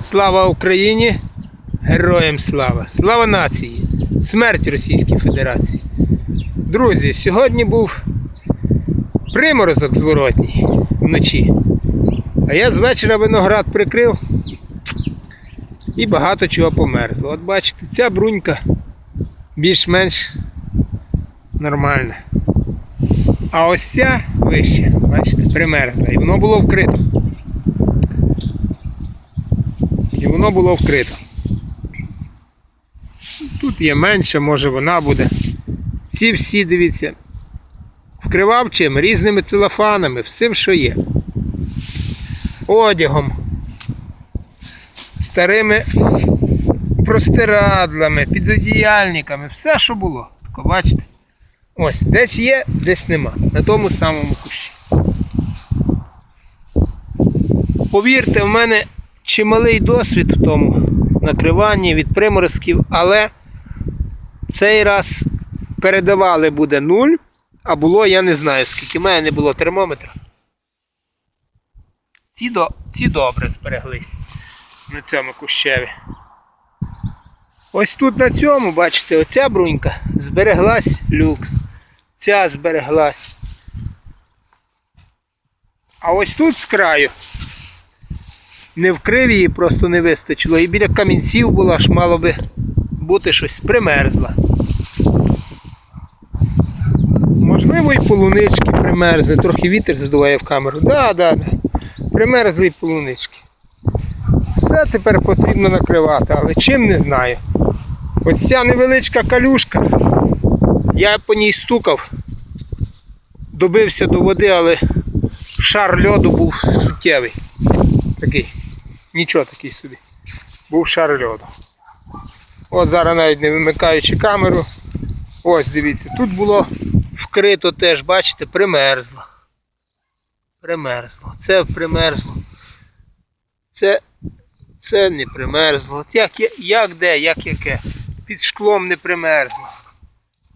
Слава Україні! Героям слава! Слава нації! Смерть Російській Федерації! Друзі, сьогодні був приморозок зворотній вночі. А я з вечора виноград прикрив і багато чого померзло. От бачите, ця брунька більш-менш нормальна. А ось ця вище, бачите, примерзла. І воно було вкрито. І воно було вкрито. Тут є менше, може вона буде. Ці всі, дивіться, вкривав чим? Різними целофанами, всім, що є. Одягом, старими простирадлами, підодіяльниками, все, що було. Бачите? Ось, десь є, десь нема. На тому самому кущі. Повірте, в мене чималий досвід в тому накриванні від приморозків, але цей раз передавали буде нуль, а було я не знаю скільки. У мене не було термометра. Ці, до, ці добре збереглись на цьому кущеві. Ось тут на цьому, бачите, оця брунька збереглась люкс. Ця збереглась. А ось тут з краю не вкрив її, просто не вистачило. І біля камінців була ж мало би бути щось примерзла. Можливо, і полунички примерзли. Трохи вітер задуває в камеру. Да, да, да. Примерзли і полунички. Все тепер потрібно накривати, але чим не знаю. Ось ця невеличка калюшка. Я по ній стукав, добився до води, але шар льоду був суттєвий. Такий. Нічого такий собі. Був шар льоду. От зараз навіть не вимикаючи камеру. Ось дивіться, тут було вкрито теж, бачите, примерзло. Примерзло. Це примерзло. Це, це не примерзло. Як, як де, як яке. Під шклом не примерзло.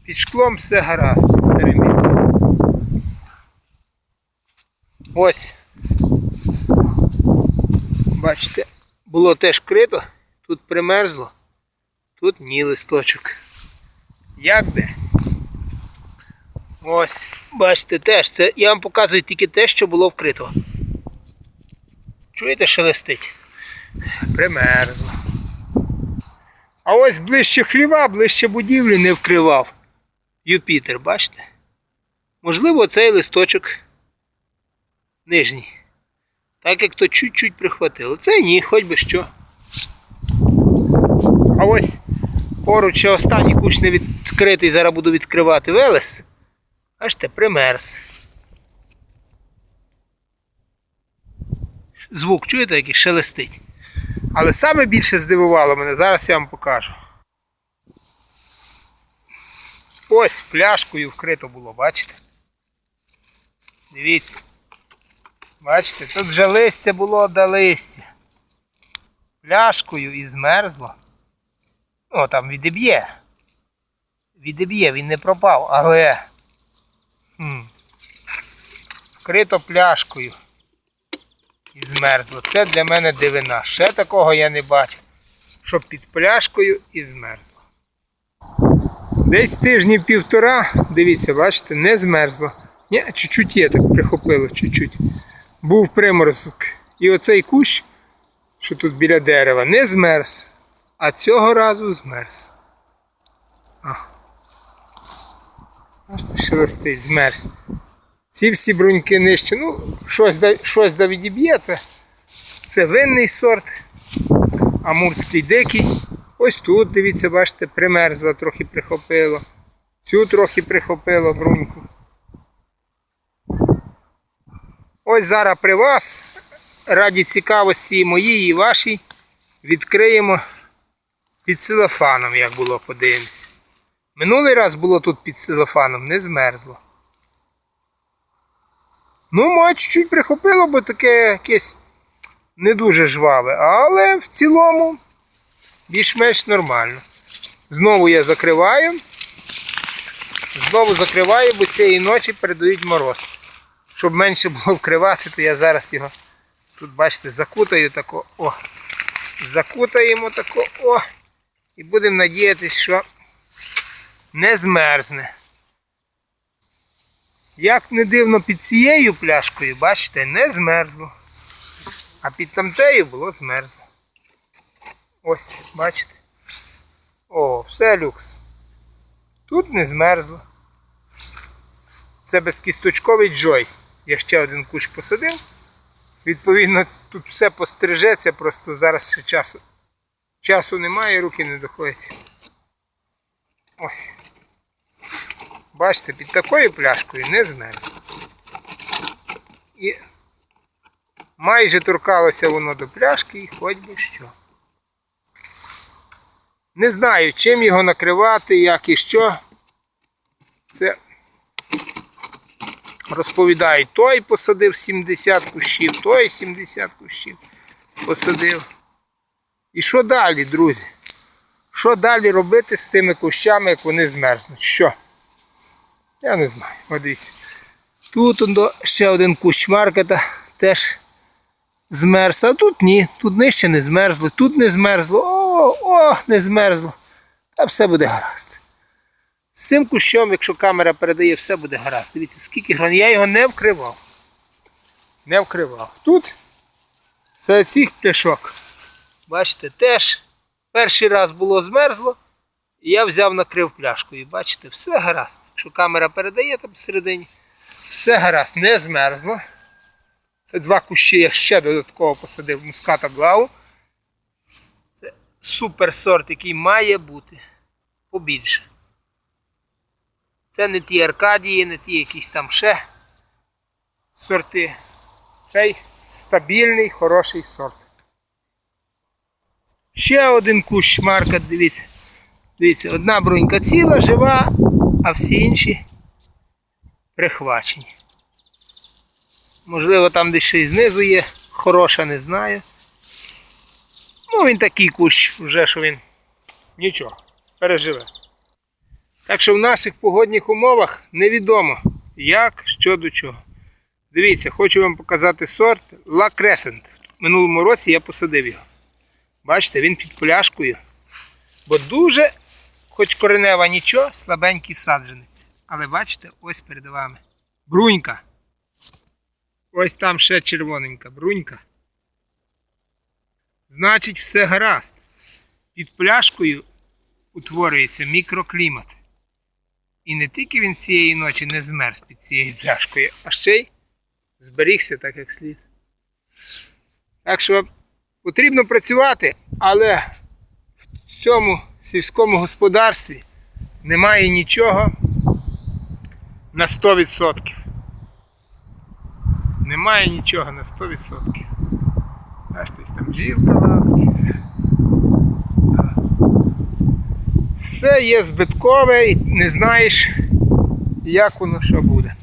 Під шклом все гаразд, старим. Ось. Бачите, було теж крито, тут примерзло, тут ні листочок. Як де? Ось, бачите, теж це я вам показую тільки те, що було вкрито. Чуєте, шелестить? Примерзло. А ось ближче хліва, ближче будівлі не вкривав. Юпітер, бачите? Можливо, цей листочок нижній. Так як то чуть-чуть прихватило. Це ні, хоч би що. А ось поруч ще останній кущ не відкритий, зараз буду відкривати велес. Бачите, примерз. Звук чуєте, який шелестить. Але саме більше здивувало мене, зараз я вам покажу. Ось пляшкою вкрито було, бачите? Дивіться. Бачите, тут вже листя було до листя. Пляшкою і змерзло. О, там відіб'є. Відіб'є, він не пропав, але хм, вкрито пляшкою і змерзло. Це для мене дивина. Ще такого я не бачив, щоб під пляшкою і змерзло. Десь тижнів півтора, дивіться, бачите, не змерзло. Ні, чуть-чуть є, так прихопило, чуть-чуть. Був приморозок. І оцей кущ, що тут біля дерева, не змерз, а цього разу змерз. А. Бачите, шелестить, змерз. Ці всі бруньки нижче, ну, щось да, щось да відіб'є, це, це винний сорт, амурський дикий. Ось тут, дивіться, бачите, примерзла, трохи прихопило. Цю трохи прихопило бруньку. Ось зараз при вас, раді цікавості і моїй, і вашій, відкриємо під целофаном, як було, подивимось. Минулий раз було тут під целофаном, не змерзло. Ну, може, чуть-чуть прихопило, бо таке якесь не дуже жваве, але в цілому більш-менш нормально. Знову я закриваю. Знову закриваю, бо цієї ночі передають мороз. Щоб менше було вкривати, то я зараз його тут, бачите, закутаю тако. О. Закутаємо тако, о, і будемо надіятися, що не змерзне. Як не дивно під цією пляшкою, бачите, не змерзло. А під тамтею було змерзло. Ось, бачите? О, все люкс. Тут не змерзло. Це безкісточковий джой. Я ще один кущ посадив. Відповідно, тут все пострижеться, просто зараз ще часу. Часу немає, руки не доходять. Ось. Бачите, під такою пляшкою не змерзло. І майже торкалося воно до пляшки і хоч би що. Не знаю, чим його накривати, як і що. Це розповідають, той посадив 70 кущів, той 70 кущів посадив. І що далі, друзі? Що далі робити з тими кущами, як вони змерзнуть? Що? Я не знаю. От. Тут ще один кущ маркета теж змерз, а тут ні, тут нижче не змерзло, тут не змерзло, о, о, не змерзло. Та все буде гаразд. З цим кущом, якщо камера передає, все буде гаразд. Дивіться, скільки грон. Я його не вкривав. Не вкривав. Тут серед цих пляшок. Бачите, теж перший раз було змерзло, і я взяв накрив пляшкою. Бачите, все гаразд. Якщо камера передає там всередині, все гаразд, не змерзло. Це два кущі я ще додатково посадив муската блау. Це супер сорт, який має бути побільше. Це не ті Аркадії, не ті якісь там ще сорти. Цей стабільний, хороший сорт. Ще один кущ марка, дивіться. Дивіться, одна брунька ціла, жива, а всі інші прихвачені. Можливо, там десь й знизу є, хороша, не знаю. Ну, він такий кущ, вже що він нічого, переживе. Так що в наших погодних умовах невідомо, як, що до чого. Дивіться, хочу вам показати сорт La Crescent. В минулому році я посадив його. Бачите, він під пляшкою. Бо дуже, хоч коренева нічого, слабенький саджанець. Але бачите, ось перед вами. Брунька. Ось там ще червоненька брунька. Значить, все гаразд. Під пляшкою утворюється мікроклімат. І не тільки він цієї ночі не змерз під цією пляшкою, а ще й зберігся так, як слід. Так що потрібно працювати, але в цьому сільському господарстві немає нічого на 100%. Немає нічого на 100%. Бачите, там бджілка лазить. Все є збиткове і не знаєш, як воно що буде.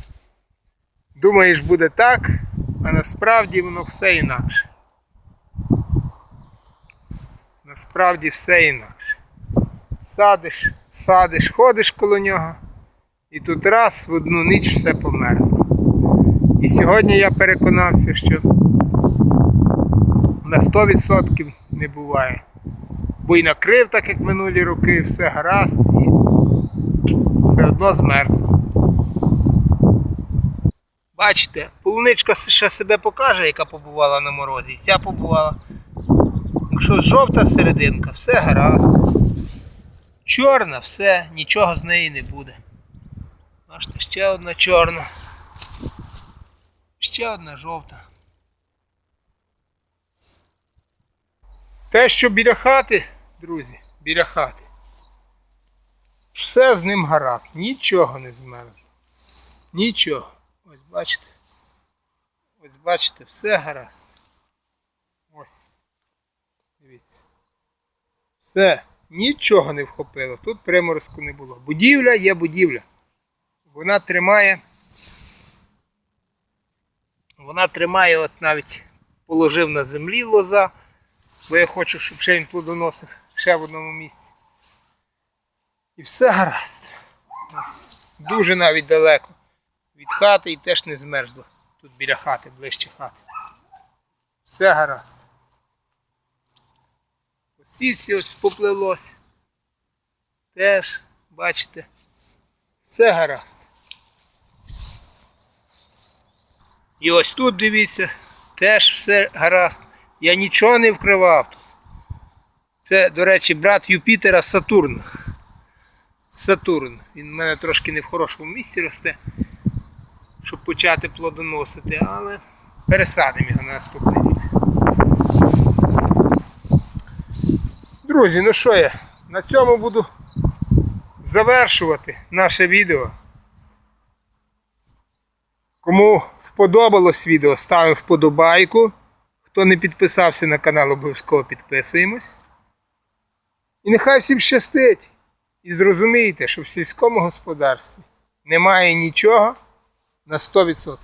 Думаєш, буде так, а насправді воно все інакше. Насправді все інакше. Садиш, садиш, ходиш коло нього, і тут раз в одну ніч все померзло. І сьогодні я переконався, що на 100% не буває. Бо і накрив, так як минулі роки, все гаразд і все одно змерзло. Бачите, полуничка ще себе покаже, яка побувала на морозі. і Ця побувала. Якщо жовта серединка, все гаразд. Чорна, все, нічого з неї не буде. Бачите, ще одна чорна. Ще одна жовта. Те, що біля хати, друзі, біля хати. Все з ним гаразд, нічого не змерзло. Нічого. Ось бачите. Ось бачите, все гаразд. Ось. Дивіться. Все, нічого не вхопило. Тут приморозку не було. Будівля є будівля. Вона тримає. Вона тримає, от навіть положив на землі лоза, бо я хочу, щоб ще він плодоносив ще в одному місці. І все гаразд. Дуже навіть далеко від хати і теж не змерзло. Тут біля хати, ближче хати. Все гаразд. сітці ось поплилось. Теж, бачите, все гаразд. І ось тут дивіться, теж все гаразд. Я нічого не вкривав. Це, до речі, брат Юпітера Сатурн. Сатурн. Він в мене трошки не в хорошому місці росте, щоб почати плодоносити, але пересадимо його на наступний рік. Друзі, ну що я? На цьому буду завершувати наше відео. Кому сподобалось відео, ставимо вподобайку. Хто не підписався на канал, обов'язково підписуємось. І нехай всім щастить. І зрозумійте, що в сільському господарстві немає нічого на 100%.